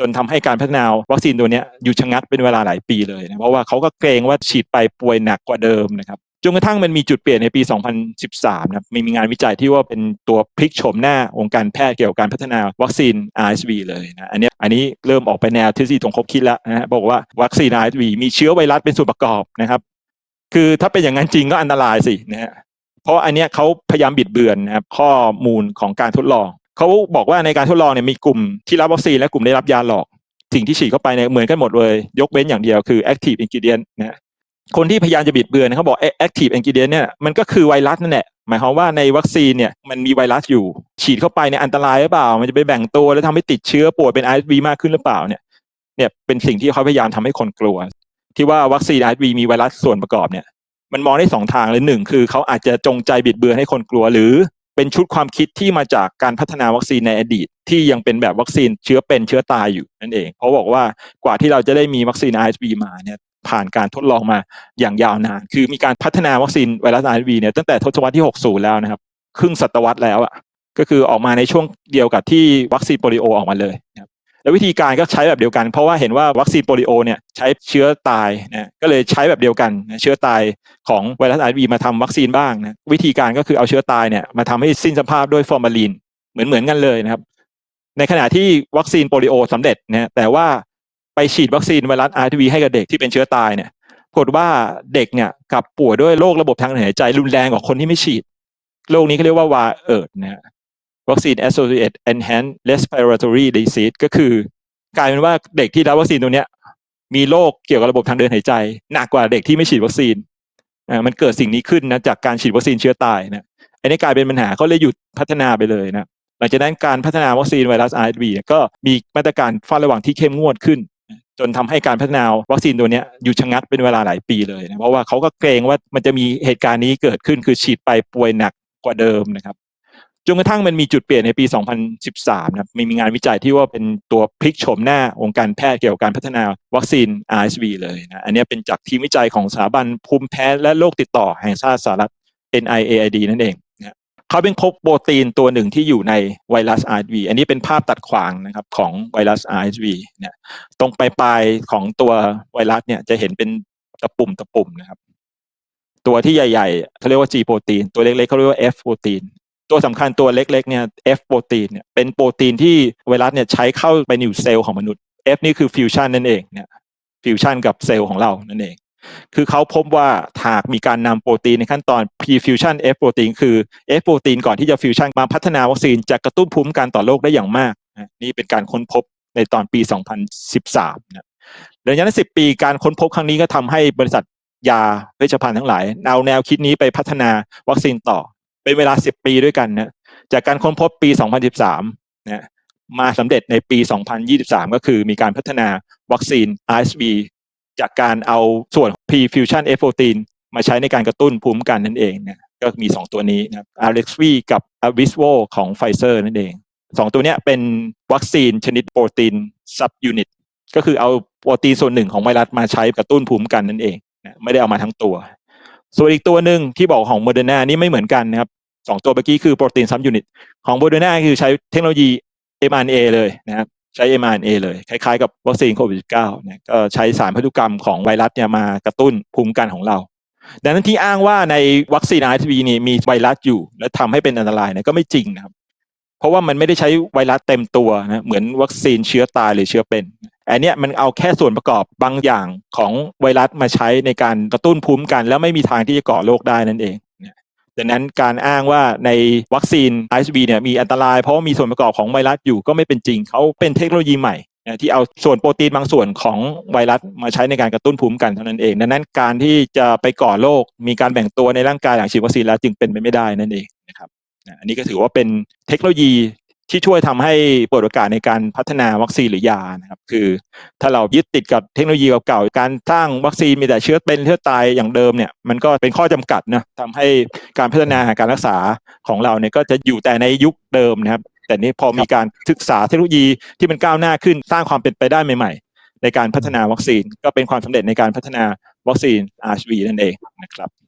จนทำให้การพัฒนาวัคซีนตัวนี้ยหยุดชะงักเป็นเวลาหลายปีเลยนะเพราะว่าเขาก็เกรงว่าฉีดไปป่วยหนักกว่าเดิมนะครับจนกระทั่งมันมีจุดเปลี่ยนในปี 2013 นะครับมีงานวิจัยที่ว่าเป็นตัวพลิกโฉมหน้าองค์การแพทย์เกี่ยวกับการพัฒนาวัคซีน RSV เลยนะอันนี้อันนี้เริ่มออกไปแนวทฤษฎีตรงคบคิดแล้วนะฮะบอกว่าวัคซีน RSV มีเชื้อไวรัสเป็นส่วนประกอบนะครับ คือถ้าเป็นอย่างนั้นจริงก็อันตรายสินะฮะเพราะอันเนี้ยเขาพยายามบิดเบือนนะครับข้อมูลของการทดลอง เขาบอกว่าในการทดลองเนี่ยมีกลุ่มที่รับวัคซีนและกลุ่มได้รับยาหลอก สิ่งที่ฉีดเข้าไปเนี่ยเหมือนกันหมดเลย ยกเว้นอย่างเดียวคือ active ingredient นะคนที่พยายามจะบิดเบือนเขาบอก active ingredient เนี่ยมันก็คือไวรัสนั่นแหละหมายความว่าในวัคซีนเนี่ยมันมีไวรัสอยู่ ฉีดเข้าไปเนี่ยอันตรายหรือเปล่า มันจะไปแบ่งตัวแล้วทำให้ติดเชื้อป่วยเป็น RSV มากขึ้นหรือเปล่าเนี่ยเนี่ยเป็นสิ่งที่เขาพยายามทำให้คนกลัว ที่ว่าวัคซีน RSV มีไวรัสส่วนประกอบเนี่ย มันมองได้สองทางเลยหนึ่งคือเขาอาจจะจงใจบิดเบือนให้คนกลัวหรือ เป็นชุดความคิดที่มาจากการพัฒนาวัคซีนในอดีต ที่ยังเป็นแบบวัคซีนเชื้อเป็นเชื้อตายอยู่นั่นเองเขาบอกว่ากว่าที่เราจะได้มีวัคซีน RSV มาเนี่ยผ่านการทดลองมาอย่างยาวนาน คือมีการพัฒนาวัคซีนไวรัส RSV เนี่ยตั้งแต่ทศวรรษที่ 60 แล้วนะครับ ครึ่งศตวรรษแล้วอะก็คือออกมาในช่วงเดียวกับที่วัคซีนโปลิโอออกมาเลยนะครับ แล้ววิธีการก็ใช้แบบเดียวกัน เพราะว่าเห็นว่าวัคซีนโปลิโอเนี่ยใช้เชื้อตายนะก็เลยใช้แบบเดียวกันนะเชื้อตายของไวรัสไอวีมาทำวัคซีนบ้างนะวิธีการก็คือเอาเชื้อตายเนี่ยมาทำให้สิ้นสภาพด้วยฟอร์มาลีนเหมือนเหมือนกันเลยนะครับ ในขณะที่วัคซีนโปลิโอสำเร็จนะแต่ว่าไปฉีดวัคซีนไวรัสไอวีให้กับเด็กที่เป็นเชื้อตายเนี่ยปรากฏว่าเด็กเนี่ยกลับป่วยด้วยโรคระบบทางเดินหายใจรุนแรงกว่าคนที่ไม่ฉีด โรคนี้เขาเรียกว่าวาเอิร์ดนะ วัคซีน associated enhanced respiratory disease ก็คือกลายเป็นว่าเด็กที่รับวัคซีนตัวเนี้ย มีโรคเกี่ยวกับระบบทางเดินหายใจ หนักกว่าเด็กที่ไม่ฉีดวัคซีนอ่ามันเกิดสิ่งนี้ขึ้นนะจากการฉีดวัคซีนเชื้อตายนะอันนี้กลายเป็นปัญหาเขาเลยหยุดพัฒนาไปเลยนะหลังจากนั้นการพัฒนาวัคซีนไวรัส RSV ก็มีมาตรการเฝ้าระวังที่เข้มงวดขึ้น จนทำให้การพัฒนาวัคซีนตัวนี้ยหยุดชะงักเป็นเวลาหลายปีเลยนะเพราะว่าเขาก็เกรงว่ามันจะมีเหตุการณ์นี้เกิดขึ้นคือฉีดไปป่วยหนักกว่าเดิมนะครับ จนกระทั่งมันมีจุดเปลี่ยนในปี 2013 นะครับมีงานวิจัยที่ว่าเป็นตัวพลิกโฉมหน้าองค์การแพทย์เกี่ยวกับการพัฒนาวัคซีน RSV เลยนะ อันนี้เป็นจากทีมวิจัยของสถาบันภูมิแพ้และโรคติดต่อแห่งชาติสหรัฐ NIAID นั่นเองนะเขาเป็นพบโปรตีนตัวหนึ่งที่อยู่ในไวรัส RSV อันนี้เป็นภาพตัดขวางนะครับของไวรัส RSV นี่ยตรงปลายๆของตัวไวรัสเนี่ยจะเห็นเป็นตะปุ่มตะปุ่มนะครับตัวที่ใหญ่ๆเขาเรียกว่า G โปรตีนตัวเล็กๆเขาเรียกว่า F โปรตีน ตัวสำคัญตัวเล็กๆเนี่ย F โปรตีนเนี่ยเป็นโปรตีนที่ไวรัสเนี่ยใช้เข้าไปในเซลล์ของมนุษย์ F นี่คือฟิวชันนั่นเองเนี่ยฟิวชันกับเซลล์ของเรานั่นเอง คือเขาพบว่าหากมีการนำโปรตีนในขั้นตอน pre-fusion F โปรตีนคือ F โปรตีนก่อนที่จะฟิวชันมาพัฒนาวัคซีนจะกระตุ้นภูมิกันต่อโรคได้อย่างมาก นี่เป็นการค้นพบในตอนปี 2013นะหลังจากนั้น10 ปีการค้นพบครั้งนี้ก็ทำให้บริษัทยาเวชภัณฑ์ทั้งหลาย เอาแนวคิดนี้ไปพัฒนาวัคซีนต่อ เป็นเวลา10ปีด้วยกันนะจากการค้นพบปี2013นะมาสำเร็จในปี 2023 ก็คือมีการพัฒนาวัคซีน RSV จากการเอาส่วน P-fusion F protein มาใช้ในการกระตุ้นภูมิกันนั่นเองนะก็มี 2 ตัวนี้นะ RSV กับ a v i s v o ของ Pfizer นั่นเอง 2 ตัวนี้เป็นวัคซีนชนิดโปรตีน subunit ก็คือเอาโปรตีนส่วนหนึ่งของไวรัสมาใช้กระตุ้นภูมิกันนั่นเองนะไม่ได้เอามาทั้งตัว ส่วนอีกตัวหนึ่งที่บอกของโมเดอร์นานี่ไม่เหมือนกันนะครับสองตัวเมื่อกี้คือโปรตีนซับยูนิตของโมเดอร์นาคือใช้เทคโนโลยี mRNA เลยนะครับใช้ mRNA เลย คล้ายๆกับวัคซีนโควิด -19 นะก็ใช้สารพันธุกรรมของไวรัสเนี่ยมากระตุ้นภูมิกันของเรา ดังนั้นที่อ้างว่าในวัคซีน RSV นี่มีไวรัสอยู่ และทำให้เป็นอันตรายเนี่ยก็ไม่จริงนะครับ ราะว่ามันไม่ได้ใช้ไวรัสเต็มตัวนะเหมือนวัคซีนเชื้อตายหรือเชื้อเป็นอันนี้มันเอาแค่ส่วนประกอบบางอย่างของไวรัสมาใช้ในการกระตุ้นภูมิกัน แล้วไม่มีทางที่จะก่อโรคได้นั่นเองดังนั้นการอ้างว่าในวัคซีน RSV เนี่ยมีอันตรายเพราะามีส่วนประกอบของไวรัสอยู่ก็ไม่เป็นจริง เขาเป็นเทคโนโลยีใหม่ที่เอาส่วนโปรตีนบางส่วนของไวรัสมาใช้ในการกระตุ้นภูมิกันเท่านั้นเอง ดังนั้นการที่จะไปก่อโรคมีการแบ่งตัวในร่างกายหลังฉีดวัคซีนแล้วจึงเป็นไปไม่ได้นั่นเองนะครับ อันนี้ก็ถือว่าเป็นเทคโนโลยีที่ช่วยทำให้เปิดโอกาสในการพัฒนาวัคซีนหรือยานะครับคือถ้าเรายึดติดกับเทคโนโลยีเก่าๆการสร้างวัคซีนมีแต่เชื้อเป็นเชื้อตายอย่างเดิมเนี่ยมันก็เป็นข้อจำกัดนะทำให้การพัฒนาการรักษาของเราเนี่ยก็จะอยู่แต่ในยุคเดิมนะครับ แต่นี้พอมีการศึกษาเทคโนโลยีที่มันก้าวหน้าขึ้นสร้างความเป็นไปได้ใหม่ ๆ ในการพัฒนาวัคซีน ก็เป็นความสำเร็จในการพัฒนาวัคซีน RSV นั่นเองนะครับ